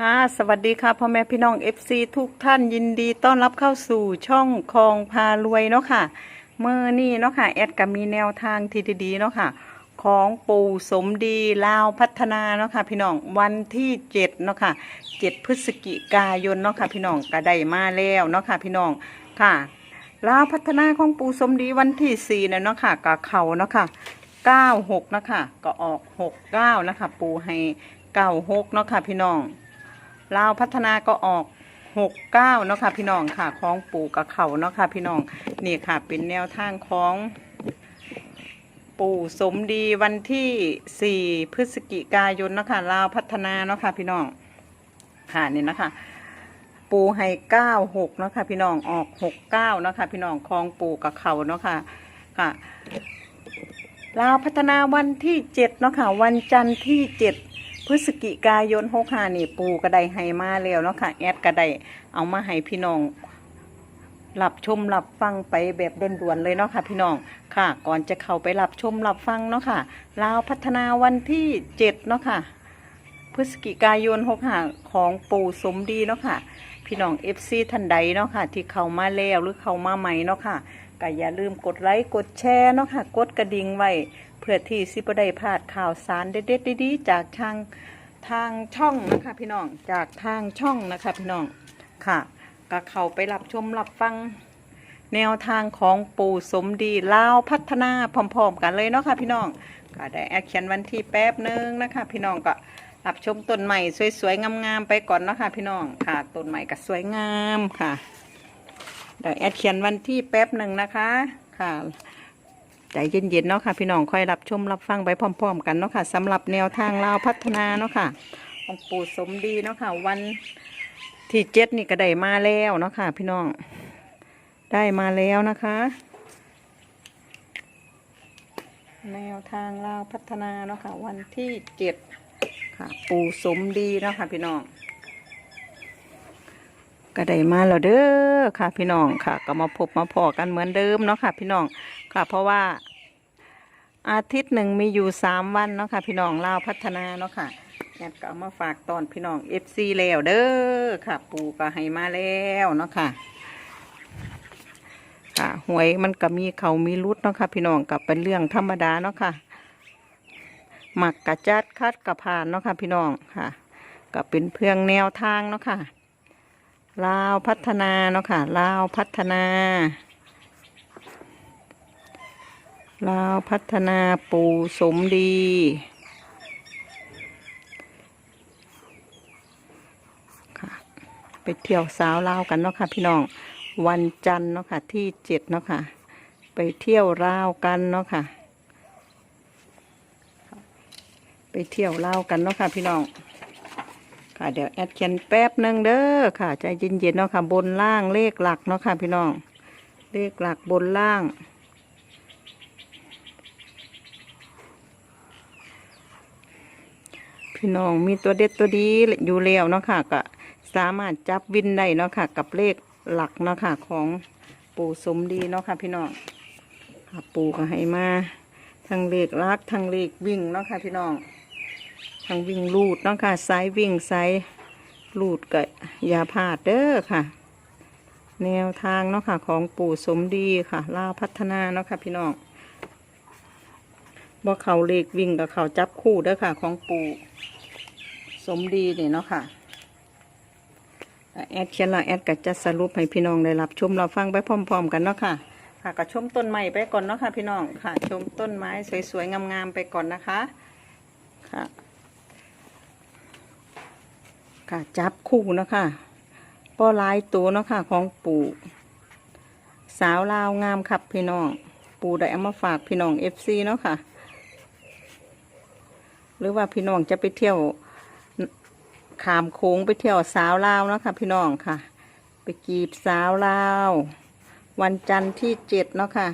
ค่ะสวัสดีค่ะพ่อแม่พี่น้อง FC ทุกท่านยินดีต้อนรับเข้าสู่ช่องคลองพารวยเนาะค่ะเมื่อนี่เนาะค่ะแอดก็มีแนวทางที่ดีๆเนาะค่ะ ของปู่สมดีลาวพัฒนาเนาะค่ะพี่น้องวันที่เจ็ดเนาะค่ะเจ็ดพฤศจิกายนเนาะค่ะพี่น้องก็ได้มาแล้วเนาะค่ะพี่น้องค่ะ ลาวพัฒนาของปู่สมดีวันที่สี่เนี่ยเนาะค่ะก็เข่าเนาะค่ะเก้าหกเนาะค่ะก็ออกหกเก้านะคะ ปู่ให้เก้าหกเนาะค่ะพี่น้อง ลาวพัฒนาก็ออกหกเก้าเนาะค่ะพี่น้องค่ะของปูกับเขาเนาะค่ะพี่น้องนี่ค่ะเป็นแนวทางของปู่สมดีวันที่สี่พฤศจิกายนเนาะค่ะลาวพัฒนาเนาะค่ะพี่น้องค่ะนี่นะคะ ปูให้เก้าหกเนาะค่ะพี่น้องออกหกเก้าเนาะค่ะพี่น้องคลองปูกับเขาเนาะค่ะค่ะลาวพัฒนาวันที่เจ็ดเนาะค่ะวันจันทร์ที่เจ็ด พฤศจิกายนหกห้านี่ปูกระไดให้มาแล้วเนาะค่ะ แอดกระไดเอามาให้พี่น้องรับชมรับฟังไปแบบด่วนๆเลยเนาะค่ะ พี่น้องค่ะ ก่อนจะเข้าไปรับชมรับฟังเนาะค่ะลาวพัฒนาวันที่เจ็ดเนาะค่ะ พฤศจิกายนหกห้าของปูสมดีเนาะค่ะ พี่น้องเอฟซีท่านใดเนาะค่ะ ที่เข้ามาแล้วหรือเข้ามาใหม่เนาะค่ะก็อย่าลืมกดไลค์กดแชร์เนาะค่ะ กดกระดิ่งไว้ เพื่อที่สิบได้พลาดข่าวสารเด็ดๆดีๆจากทางทางช่องนะคะพี่น้องจากทางช่องนะคะพี่น้องค่ะก็เข้าไปรับชมรับฟังแนวทางของปู่สมดีลาวพัฒนาพร้อมๆกันเลยเนาะค่ะพี่น้องก็ได้แอดเขียนวันที่แป๊บหนึงนะคะ พี่น้องก็รับชมต้นใหม่สวยๆงามๆไปก่อนเนาะค่ะพี่น้องค่ะต้นใหม่ก็สวยงามค่ะเดี๋ยวแอดเขียนวันที่แป๊บหนึ่งนะคะค่ะ ใจเย็นๆเนาะค่ะพี่น้องค่อยรับชมรับฟังไปพร้อม ๆ กันเนาะค่ะสำหรับแนวทางลาวพัฒนาเนาะค่ะของปู่สมดีเนาะค่ะ วันที่เจ็ดนี่ก็ได้มาแล้วเนาะค่ะ พี่น้องได้มาแล้วนะคะ แนวทางลาวพัฒนาเนาะค่ะ วันที่เจ็ดค่ะ ปู่สมดีเนาะค่ะ พี่น้องก็ได้มาแล้วเด้อค่ะพี่น้องค่ะ ก็มาพบมาพอกันเหมือนเดิมเนาะค่ะ พี่น้องค่ะ เพราะว่า อาทิตย์หนึ่งมีอยู่สามวันเนาะค่ะ พี่น้องลาวพัฒนาเนาะค่ะแอดก็เอามาฝากตอนพี่น้องเอฟซีแล้วเด้อค่ะ ปูก็ให้มาแล้วเนาะค่ะ ค่ะหวยมันก็มีเขามีรุดเนาะค่ะ พี่น้องกับเป็นเรื่องธรรมดาเนาะค่ะหมักกะจัดคัดกะผ่านเนาะค่ะ พี่น้องค่ะ ก็เป็นเพื่องแนวทางเนาะค่ะลาวพัฒนาเนาะค่ะลาวพัฒนา ลาวพัฒนาปู่สมดีค่ะไปเที่ยวสาวลาวกันเนาะค่ะพี่น้อง วันจันทร์เนาะค่ะที่เจ็ดเนาะค่ะ ไปเที่ยวลาวกันเนาะค่ะ ไปเที่ยวเล่าวกันเนาะค่ะพี่น้อง ค่ะเดี๋ยวแอดเขียนแป๊บหนึ่งเด้อค่ะใจเย็นๆเนาะค่ะบนล่างเลขหลักเนาะค่ะพี่น้อง เลขหลักบนล่าง พี่น้องมีตัวเด็ดตัวดีอยู่แล้วเนาะค่ะก็สามารถจับวินได้เนาะค่ะกับเลขหลักเนาะค่ะของปู่สมดีเนาะค่ะพี่น้องค่ะปู่ก็ให้มาทั้งเลขลักทั้งเลขวิ่งเนาะค่ะพี่น้องทั้งวิ่งลูดเนาะค่ะสายวิ่งสายลูดก็อย่าพลาดเด้อค่ะ แนวทางเนาะค่ะของปู่สมดีค่ะลาพัฒนาเนาะค่ะพี่น้อง บ่เขาเลขวิ่งกับเขาจับคู่เด้อค่ะ ของปู่สมดีนี่เนาะค่ะแอดเขียนละแอดก็จะสรุปให้พี่น้องได้รับชมเราฟังไปพร้อม ๆ กันเนาะค่ะ ค่ะก็ชมต้นไม้ไปก่อนเนาะค่ะ พี่น้องค่ะ ชมต้นไม้สวยๆงามๆไปก่อนนะคะค่ะ ค่ะจับคู่เนาะค่ะป้อลายตัวเนาะค่ะ ของปู่สาวลาวงามครับพี่น้อง ปู่ได้เอามาฝากพี่น้องเอฟซีเนาะค่ะ รือว่าพี่น้องจะไปเที่ยวขามโค้งไปเที่ยวสาวลาวเนาะค่ะพี่น้องค่ะ ไปกีบสาวลาว วันจันทร์ที่เจ็ดเนาะค่ะ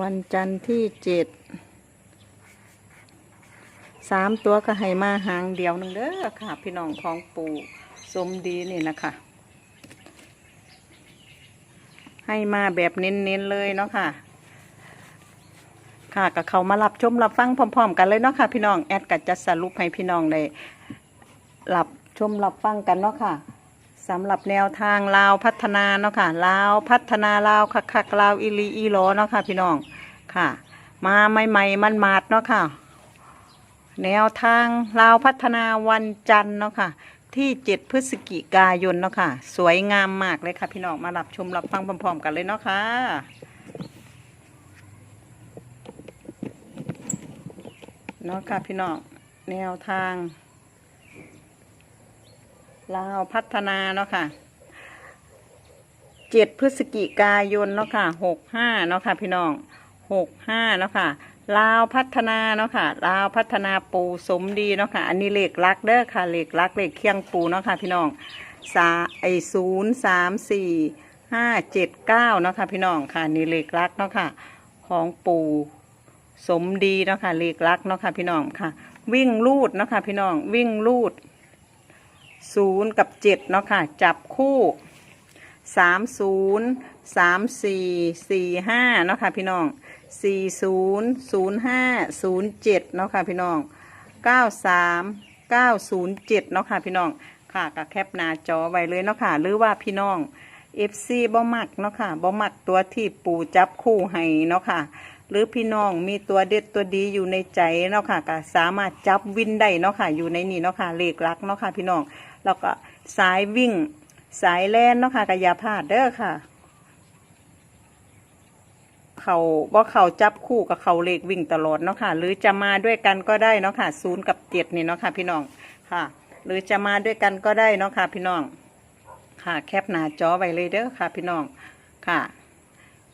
วันจันทร์ที่เจ็ดสามตัวก็ให้มาหางเดียวหนึ่งเด้อค่ะ พี่น้องของปู่สมดีนี่นะคะให้มาแบบเน้นๆเลยเนาะค่ะ ค่ะกับเขามารับชมรับฟังพร้อม ๆ กันเลยเนาะค่ะ พี่น้องแอดก็จะสรุปให้พี่น้องได้หลับชมหลับฟังกันเนาะค่ะสำหรับแนวทางลาวพัฒนาเนาะค่ะลาวพัฒนาลาวคักคักๆลาวอีหลีอีหลเนาะค่ะพี่น้องค่ะ มาใหม่ๆมันมาดเนาะค่ะ แนวทางลาวพัฒนาวันจันทร์เนาะค่ะ ที่7พฤศจิกายนเนาะค่ะ สวยงามมากเลยค่ะพี่น้องมารับชมรับฟังพร้อมๆ กันเลยเนาะค่ะ เนาะค่ะพี่น้องแนวทางลาวพัฒนาเนาะค่ะเจ็ดพฤศจิกายนเนาะค่ะหกห้าเนาะค่ะพี่น้องหกห้าเนาะค่ะลาวพัฒนาเนาะค่ะลาวพัฒนาปูสมดีเนาะค่ะอันนี้เหลขลักเด้อค่ะเหลขลักเหลขเคียงปูเนาะค่ะพี่น้องสาไอศูนย์สามสี่ห้าเจ็ดเก้าเนาะค่ะพี่น้องค่ะนี่เหลขลักเนาะค่ะของปู สมดีเนาะค่ะเลขลักเนาะค่ะพี่น้องค่ะ วิ่งลูดเนาะค่ะพี่น้องวิ่งลูดศูนย์กับเจ็ดเนาะค่ะ จับคู่สามศูนย์สามสี่สี่ห้าเนาะค่ะพี่น้องสี่ศูนย์ศูนย์ห้าศูนย์เจ็ดเนาะค่ะพี่น้องเก้าสามเก้าศูนย์เจ็ดเนาะค่ะพี่น้องค่ะกับแคปหน้าจอไว้เลยเนาะค่ะ หรือว่าพี่น้อง FC บ่มักเนาะค่ะบ่มักตัวที่ปูจับคู่ให้เนาะค่ะ หรือพี่น้องมีตัวเด็ดตัวดีอยู่ในใจเนาะค่ะก็สามารถจับวินได้เนาะค่ะ อยู่ในนี่เนาะค่ะเลขลักเนาะค่ะ พี่น้องแล้วก็สายวิ่งสายแล่นเนาะค่ะก็อย่าพาดเด้อค่ะ เขาบ่เขาจับคู่กับเขาเลขวิ่งตลอดเนาะค่ะ หรือจะมาด้วยกันก็ได้เนาะค่ะศูนย์กับเจ็ดนี่เนาะค่ะ พี่น้องค่ะ หรือจะมาด้วยกันก็ได้เนาะค่ะ พี่น้องค่ะ แคปหน้าจอไว้เลยเด้อค่ะ พี่น้องค่ะ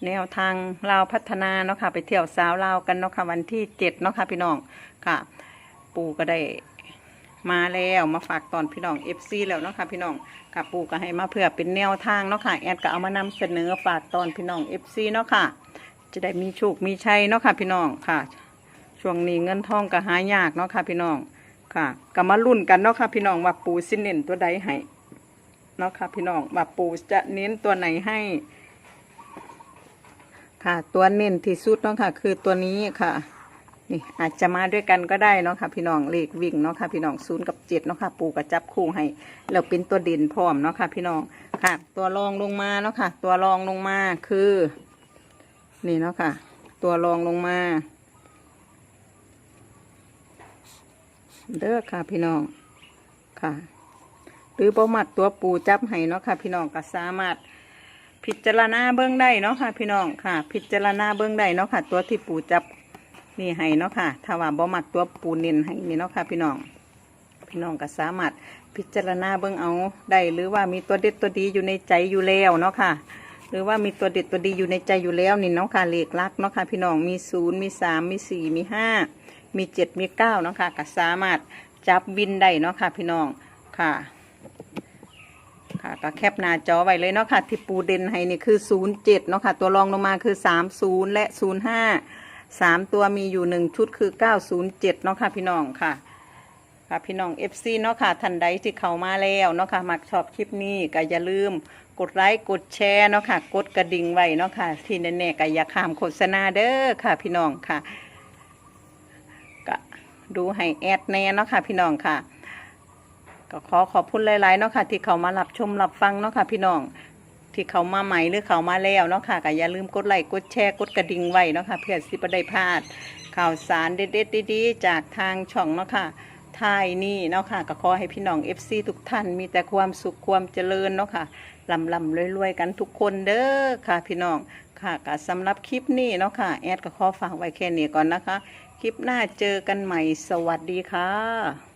แนวทางลาวพัฒนาเนาะค่ะ ไปเที่ยวสาวลาวกันเนาะค่ะวันที่เจ็ดเนาะค่ะพี่น้องค่ะ ปู่ก็ได้มาแล้วมาฝากตอนพี่น้องเอฟซีแล้วเนาะค่ะพี่น้องค่ะปู่ก็ให้มาเพื่อเป็นแนวทางเนาะค่ะแอดก็เอามานำเสนอฝากตอนพี่น้องเอฟซีเนาะค่ะ จะได้มีโชคมีชัยเนาะค่ะพี่น้องค่ะ ช่วงนี้เงินทองก็หายากเนาะค่ะพี่น้องค่ะก็มาลุ้นกันเนาะค่ะพี่น้องว่าปู่สิเน้นตัวใดให้เนาะค่ะพี่น้องว่าปู่จะเน้นตัวไหนให้ ค่ะ ตัวเน้นที่สุดเนาะค่ะ คือตัวนี้ค่ะ นี่อาจจะมาด้วยกันก็ได้เนาะค่ะ พี่น้องเลขวิ่งเนาะค่ะ พี่น้องศูนย์กับเจ็ดเนาะค่ะ ปูกับจับคู่ให้แล้วเป็นตัวเด่นพร้อมเนาะค่ะ พี่น้องค่ะ ตัวรองลงมาเนาะค่ะ ตัวรองลงมาคือ นี่เนาะค่ะ ตัวรองลงมาเด้อค่ะพี่น้องค่ะ หรือประมักตัวปูจับให้เนาะค่ะ พี่น้องก็สามารถ พิจารณาเบื้องได้เนาะค่ะ พี่น้องค่ะ พิจารณาเบื้องได้เนาะค่ะ ตัวที่ปูจับนี่ให้เนาะค่ะ ถ้าว่าบ่มักตัวปูเน้นให้นี่เนาะค่ะ พี่น้อง พี่น้องก็สามารถพิจารณาเบื้องเอาได้หรือว่ามีตัวเด็ดตัวดีอยู่ในใจอยู่แล้วเนาะค่ะ หรือว่ามีตัวเด็ดตัวดีอยู่ในใจอยู่แล้วนี่เนาะค่ะเลขลักเนาะค่ะ พี่น้องมีศูนย์มีสามมีสี่มีห้ามีเจ็ดมีเก้าเนาะค่ะก็สามารถจับวินได้เนาะค่ะ พี่น้องค่ะ ค่ะก็แคปหน้าจอไว้เลยเนาะค่ะ ที่ปูเด่นให้นี่คือ 07เนาะค่ะ ตัวรองลงมาคือ 30 และ 05 3 ตัวมีอยู่ 1 ชุดคือ 907เนาะค่ะพี่น้องค่ะ ค่ะพี่น้อง FC เนาะค่ะท่านใดที่เข้ามาแล้วเนาะค่ะมักชอบคลิปนี้ก็อย่าลืมกดไลค์กดแชร์เนาะค่ะ กดกระดิ่งไว้เนาะค่ะ ที่แน่ๆก็อย่าข้ามโฆษณาเด้อค่ะ พี่น้องค่ะก็ดูให้แอดแน่เนาะค่ะ พี่น้องค่ะ ก็ขอขอบคุณหลายๆเนาะค่ะ ที่เขามารับชมรับฟังเนาะค่ะ พี่น้องที่เขามาใหม่หรือเขามาแล้วเนาะค่ะก็อย่าลืมกดไลค์กดแชร์กดกระดิ่งไว้เนาะค่ะเพื่อสิบได้พลาด ข่าวสารเด็ดๆดีๆจากทางช่องเนาะค่ะท้ายนี่เนาะค่ะก็ขอให้พี่น้อง FC ทุกท่านมีแต่ความสุขความเจริญเนาะค่ะลำลำรวยๆกันทุกคนเด้อค่ะพี่น้องค่ะก็สำหรับคลิปนี้เนาะค่ะแอดก็ขอฝากไว้แค่นี้ก่อนนะคะ คลิปหน้าเจอกันใหม่สวัสดีค่ะ